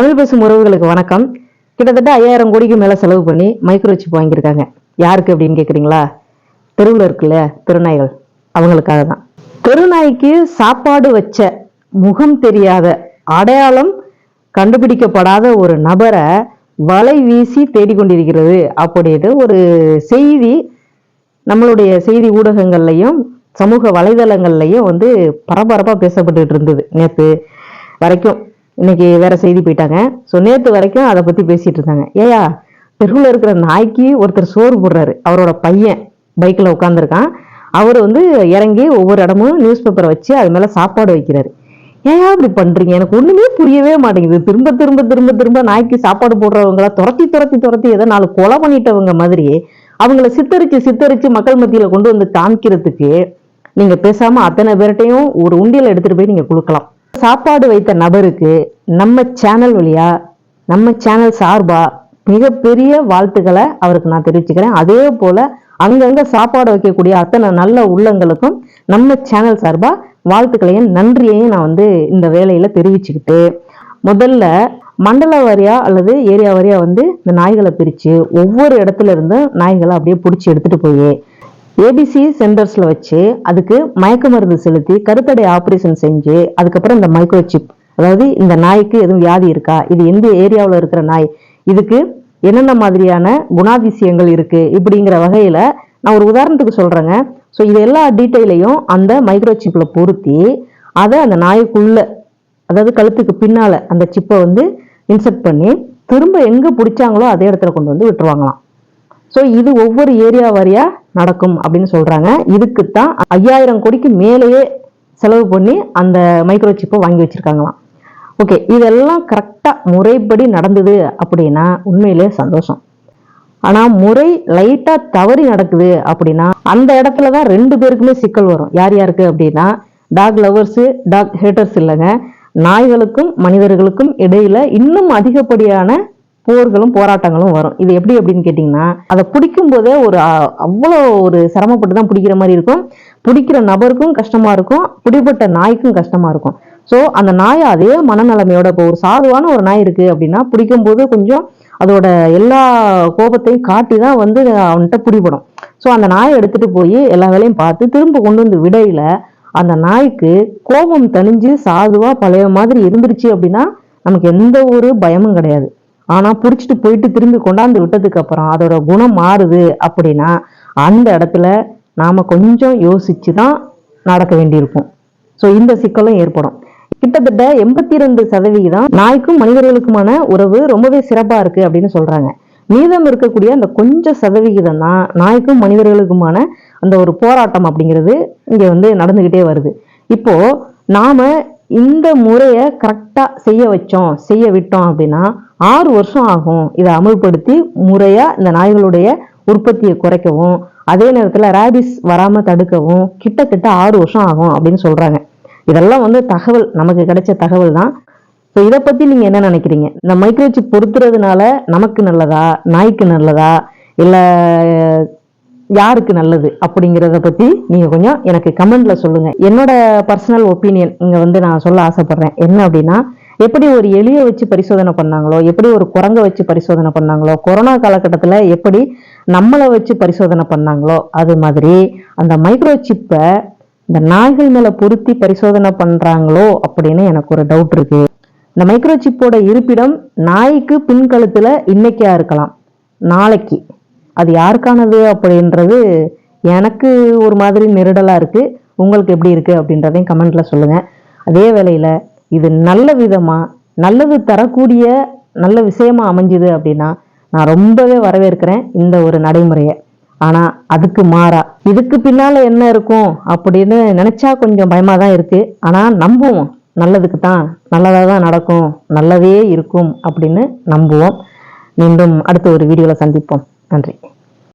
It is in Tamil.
தமிழ் பேசும் உறவுகளுக்கு வணக்கம். கிட்டத்தட்ட ஐயாயிரம் கோடிக்கு மேல செலவு பண்ணி மைக்ரோ சிப் வாங்கியிருக்காங்க. யாருக்கு அப்படின்னு கேக்குறீங்களா? தெருவில் இருக்குல்ல தெருநாய்கள். அவங்களுக்காக தான். தெருநாய்க்கு சாப்பாடு வச்ச முகம் தெரியாத அடையாளம் கண்டுபிடிக்கப்படாத ஒரு நபரை வலை வீசி தேடிக்கொண்டிருக்கிறது அப்படின்னு ஒரு செய்தி நம்மளுடைய செய்தி ஊடகங்கள்லையும் சமூக வலைதளங்கள்லையும் வந்து பரபரப்பாக பேசப்பட்டு இருந்தது நேற்று வரைக்கும். இன்னைக்கு வேற செய்தி போயிட்டாங்க. ஸோ நேற்று வரைக்கும் அதை பற்றி பேசிட்டு இருந்தாங்க. ஏயா தெருவில் இருக்கிற நாய்க்கு ஒருத்தர் சோறு போடுறாரு. அவரோட பையன் பைக்கில் உட்காந்துருக்கான் அவர் வந்து இறங்கி ஒவ்வொரு இடமும் நியூஸ் பேப்பரை வச்சு அது மேலே சாப்பாடு வைக்கிறாரு. ஏன் இப்படி பண்றீங்க? எனக்கு ஒண்ணுமே புரியவே மாட்டேங்குது. திரும்ப திரும்ப திரும்ப திரும்ப நாய்க்கு சாப்பாடு போடுறவங்கள துரத்தி துரத்தி துரத்தி ஏதோ நாலு கொலை பண்ணிட்டவங்க மாதிரி அவங்கள சித்தரிச்சு சித்தரிச்சு மக்கள் மத்தியில கொண்டு வந்து காமிக்கிறதுக்கு நீங்க பேசாம அத்தனை பேர்ட்டையும் ஒரு உண்டியில் எடுத்துட்டு போய் நீங்க கொடுக்கலாம் சாப்பாடு வைத்த நபருக்கு நம்ம சேனல் வழியா நம்ம சேனல் சார்பா மிகப்பெரிய வாழ்த்துக்களை அவருக்கு நான் தெரிவிச்சுக்கிறேன். அதே போல அங்கங்க சாப்பாடு வைக்கக்கூடிய அத்தனை நல்ல உள்ளங்களுக்கும் நம்ம சேனல் சார்பா வாழ்த்துக்களையும் நன்றியையும் நான் வந்து இந்த வேலையில தெரிவிச்சுக்கிட்டு முதல்ல மண்டல வாரியா அல்லது ஏரியா வாரியா வந்து இந்த நாய்களை பிரித்து ஒவ்வொரு இடத்துல இருந்தும் நாய்களை அப்படியே பிடிச்சி எடுத்துகிட்டு போய் ஏபிசி சென்டர்ஸில் வச்சு அதுக்கு மயக்க மருந்து செலுத்தி கருத்தடை ஆப்ரேஷன் செஞ்சு அதுக்கப்புறம் இந்த மைக்ரோசிப் அதாவது இந்த நாய்க்கு எதுவும் வியாதி இருக்கா? இது எந்த ஏரியாவில் இருக்கிற நாய்? இதுக்கு என்னென்ன மாதிரியான குணாதிசயங்கள் இருக்குது இப்படிங்கிற வகையில் நான் ஒரு உதாரணத்துக்கு சொல்கிறேங்க ஸோ இது எல்லா டீட்டெயிலையும் அந்த மைக்ரோசிப்பில் பொருத்தி அதை அந்த நாய்க்குள்ள அதாவது கழுத்துக்கு பின்னால் அந்த சிப்பை வந்து இன்செர்ட் பண்ணி திரும்ப எங்கே பிடிச்சாங்களோ அதே இடத்துல கொண்டு வந்து விட்டுருவாங்களாம். ஸோ இது ஒவ்வொரு ஏரியா வாரியா நடக்கும் அப்படின்னு சொல்றாங்க. இதுக்கு தான் ஐயாயிரம் கோடிக்கு மேலேயே செலவு பண்ணி அந்த மைக்ரோ சிப்பை வாங்கி வச்சிருக்காங்களாம். ஓகே இதெல்லாம் கரெக்டாக முறைப்படி நடந்தது அப்படின்னா உண்மையிலே சந்தோஷம். ஆனால் முறை லைட்டாக தவறி நடக்குது அப்படின்னா அந்த இடத்துல தான் ரெண்டு பேருக்குமே சிக்கல் வரும். யார் யாருக்கு அப்படின்னா டாக் லவர்ஸு டாக் ஹேட்டர்ஸ் இல்லைங்க. நாய்களுக்கும் மனிதர்களுக்கும் இடையில இன்னும் அதிகப்படியான போர்களும் போராட்டங்களும் வரும். இது எப்படி அப்படின்னு கேட்டிங்கன்னா அதை பிடிக்கும் போதே ஒரு அவ்வளோ ஒரு சிரமப்பட்டு தான் பிடிக்கிற மாதிரி இருக்கும். பிடிக்கிற நபருக்கும் கஷ்டமாக இருக்கும். பிடிப்பட்ட நாய்க்கும் கஷ்டமாக இருக்கும். ஸோ அந்த நாய் அதே மனநிலைமையோட இப்போ ஒரு சாதுவான ஒரு நாய் இருக்குது அப்படின்னா பிடிக்கும் போது கொஞ்சம் அதோட எல்லா கோபத்தையும் காட்டி தான் வந்து அவன்கிட்ட பிடிபடும். ஸோ அந்த நாயை எடுத்துகிட்டு போய் எல்லா வேலையும் பார்த்து திரும்ப கொண்டு வந்து விடையில் அந்த நாய்க்கு கோபம் தணிஞ்சு சாதுவாக பழைய மாதிரி இருந்துருச்சு அப்படின்னா நமக்கு எந்த ஒரு பயமும் கிடையாது. ஆனால் பிடிச்சிட்டு போயிட்டு திரும்பி கொண்டாந்து விட்டதுக்கு அப்புறம் அதோட குணம் மாறுது அப்படின்னா அந்த இடத்துல நாம் கொஞ்சம் யோசிச்சு தான் நடக்க வேண்டியிருக்கும். ஸோ இந்த சிக்கலும் ஏற்படும். கிட்டத்தட்ட எண்பத்தி ரெண்டு சதவிகிதம் நாய்க்கும் மனிதர்களுக்குமான உறவு ரொம்பவே சிறப்பாக இருக்குது அப்படின்னு சொல்கிறாங்க மீதம் இருக்கக்கூடிய அந்த கொஞ்சம் சதவிகிதம் தான் நாய்க்கும் மனிதர்களுக்குமான அந்த ஒரு போராட்டம் அப்படிங்கிறது இங்கே வந்து நடந்துக்கிட்டே வருது. இப்போது நாம் இந்த முறையை கரெக்டாக செய்ய வச்சோம் செய்ய விட்டோம் அப்படின்னா ஆறு வருஷம் ஆகும். இதை அமல்படுத்தி முறையாக இந்த நாய்களுடைய உற்பத்தியை குறைக்கவும் அதே நேரத்தில் ரேபிஸ் வராமல் தடுக்கவும் கிட்டத்தட்ட ஆறு வருஷம் ஆகும் அப்படின்னு சொல்கிறாங்க இதெல்லாம் வந்து தகவல் நமக்கு கிடைச்ச தகவல் தான். ஸோ இதை பற்றி நீங்கள் என்ன நினைக்கிறீங்க? இந்த மைக்ரோச்சிப் பொருத்துறதுனால நமக்கு நல்லதா? நாய்க்கு நல்லதா? இல்லை யாருக்கு நல்லது அப்படிங்கிறத பற்றி நீங்கள் கொஞ்சம் எனக்கு கமெண்டில் சொல்லுங்கள் என்னோட பர்சனல் ஒப்பீனியன் இங்கே வந்து நான் சொல்ல ஆசைப்பட்றேன். என்ன அப்படின்னா எப்படி ஒரு எலியை வச்சு பரிசோதனை பண்ணாங்களோ எப்படி ஒரு குரங்க வச்சு பரிசோதனை பண்ணாங்களோ கொரோனா காலகட்டத்தில் எப்படி நம்மளை வச்சு பரிசோதனை பண்ணாங்களோ அது மாதிரி அந்த மைக்ரோ சிப்பை இந்த நாய்கள் மேலே பொருத்தி பரிசோதனை பண்ணுறாங்களோ அப்படின்னு எனக்கு ஒரு டவுட் இருக்குது இந்த மைக்ரோ சிப்போட இருப்பிடம் நாய்க்கு பின்கழுத்தில் இன்னைக்கா இருக்கலாம். நாளைக்கு. அது யாருக்கானது அப்படின்றது எனக்கு ஒரு மாதிரி நெருடலாக இருக்குது உங்களுக்கு எப்படி இருக்குது அப்படின்றதையும் கமெண்ட்டில் சொல்லுங்கள் அதே வேளையில் இது நல்ல விதமாக நல்லது தரக்கூடிய நல்ல விஷயமா அமைஞ்சுது அப்படின்னா நான் ரொம்பவே வரவேற்கிறேன் இந்த ஒரு நடைமுறையை. ஆனால் அதுக்கு மாறா. இதுக்கு பின்னால் என்ன இருக்கும் அப்படின்னு நினச்சா கொஞ்சம் பயமாக தான் இருக்குது ஆனால் நம்புவோம். நல்லதுக்கு தான் நல்லதாக தான் நடக்கும். நல்லதே இருக்கும் அப்படின்னு நம்புவோம். மீண்டும் அடுத்த ஒரு வீடியோவில் சந்திப்போம். நன்றி.